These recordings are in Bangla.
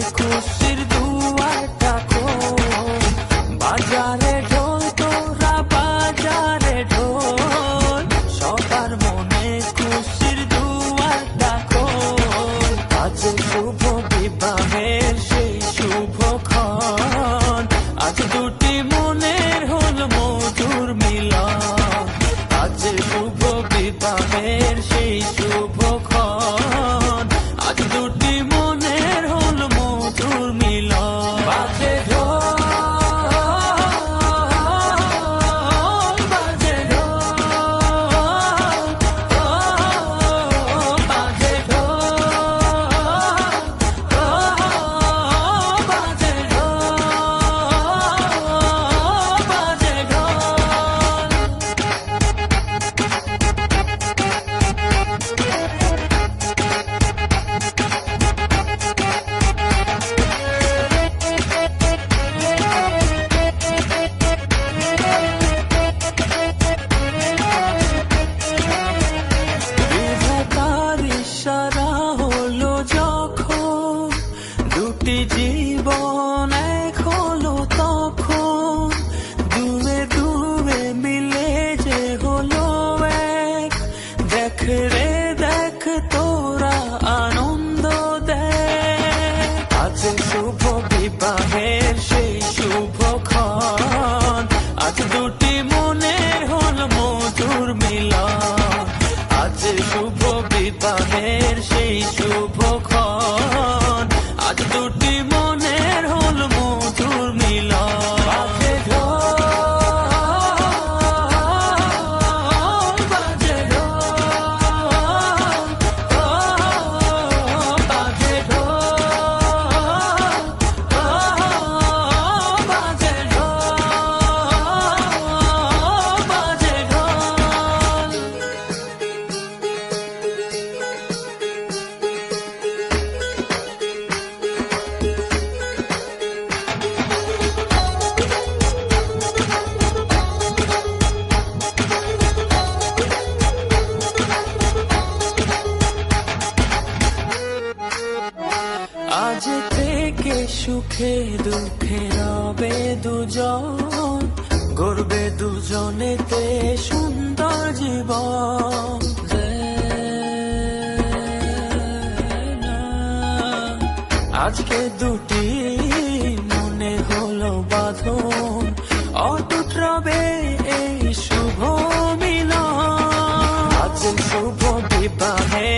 cool. গড়বে দুজনেতে সুন্দর জীবন আজকে দুটি মনে হলো বাঁধন, অটুট রবে এই শুভ মিলন। আজ শুভ বিবাহে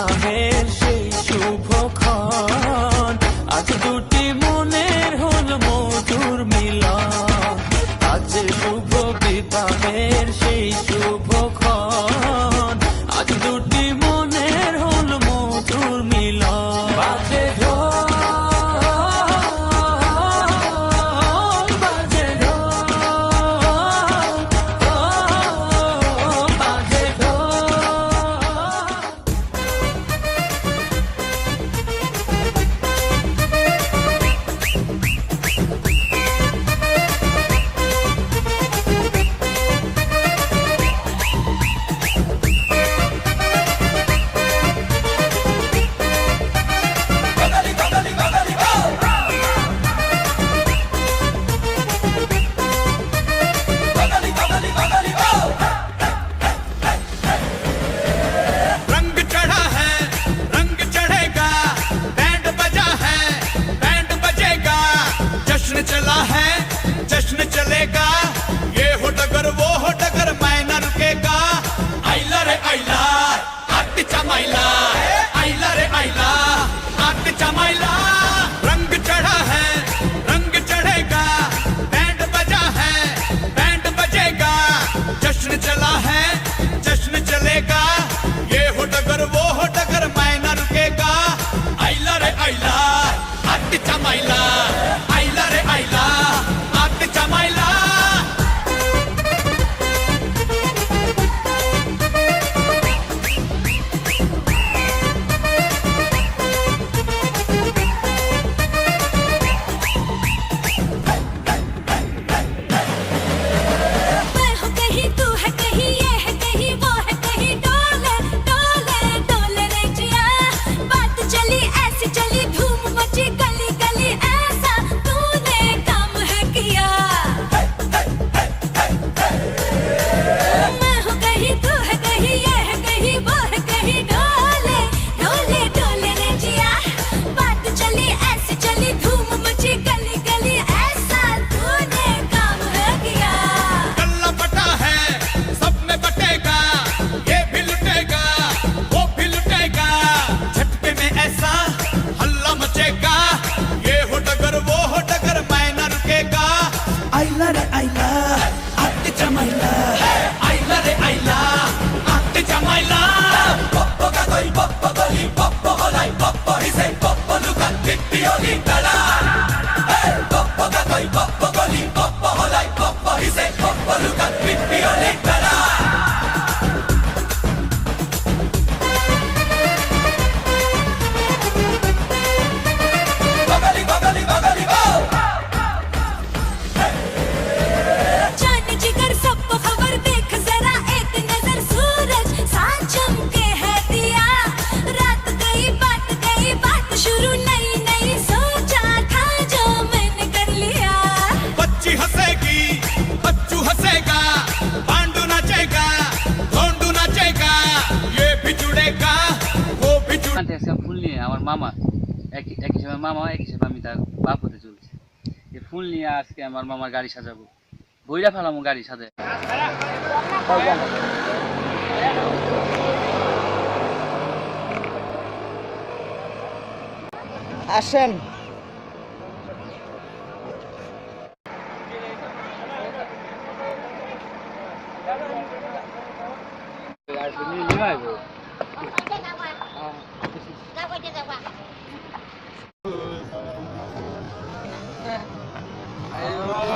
I'm in. my life. এক একই সময় মামা এক সময় আমি তার বাপ হতে চলছি। যে ফুল নিয়ে আজকে আমার মামার গাড়ি সাজাবো। বইরা ফেলাম গাড়ি সাজে আসেন। আর তুমি নিয়ে